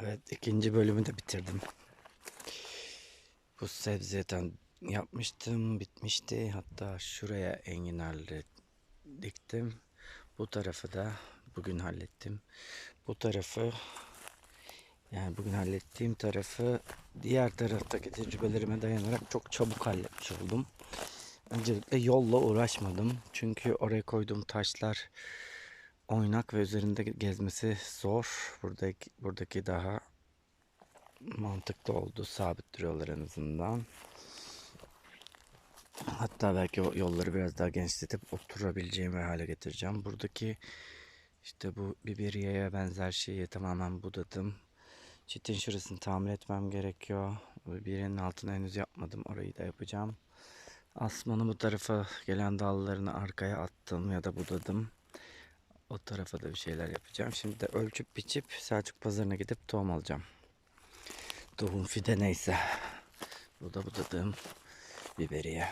Evet ikinci bölümü de bitirdim. Bu sebzeden yapmıştım bitmişti. Hatta şuraya enginarlı diktim. Bu tarafı da bugün hallettim. Bu tarafı yani bugün hallettiğim tarafı diğer taraftaki tecrübelerime dayanarak çok çabuk halletmiş oldum. Öncelikle yolla uğraşmadım. Çünkü oraya koyduğum taşlar oynak ve üzerinde gezmesi zor. Buradaki, buradaki daha mantıklı oldu. Sabit duruyorlar en azından. Hatta belki o yolları biraz daha genişletip oturabileceğim bir hale getireceğim. Buradaki işte bu biberiyeye benzer şeyi tamamen budadım. Çitin şurasını tamir etmem gerekiyor. Birinin altına henüz yapmadım. Orayı da yapacağım. Asmanın bu tarafa gelen dallarını arkaya attım ya da budadım. O tarafa da bir şeyler yapacağım. Şimdi de ölçüp biçip Selçuk pazarına gidip tohum alacağım. Tohum fide neyse. Bu da budadığım biberiye.